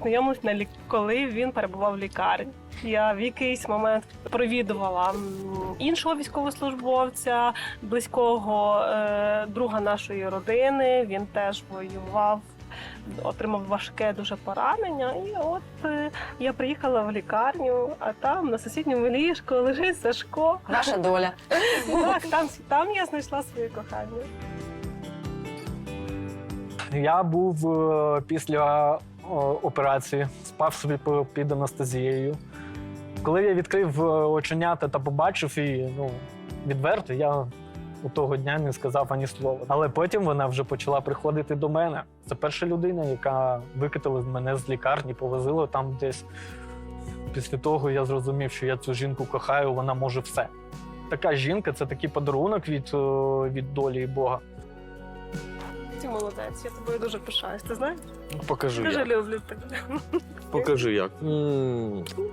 Познайомились на лік... коли він перебував в лікарні. Я в якийсь момент провідувала іншого військовослужбовця, близького е, друга нашої родини. Він теж воював, отримав важке дуже поранення. І от е, я приїхала в лікарню, а там на сусідньому ліжку лежить Сашко. Ваша доля. Так, там, там я знайшла своє кохання. Я був е, після операції, спав собі під анестезією. Коли я відкрив е, оченята та побачив її, ну, відверто, я у того дня не сказав ані слова. Але потім вона вже почала приходити до мене. Це перша людина, яка викатила мене з лікарні, повозила там десь. Після того я зрозумів, що я цю жінку кохаю, вона може все. Така жінка це такий подарунок від, е, від долі і Бога. Ти молодець, я тобою дуже пишаюсь. Ти знаєш? Покажи Дуже як. люблю тебе. Покажи як. М.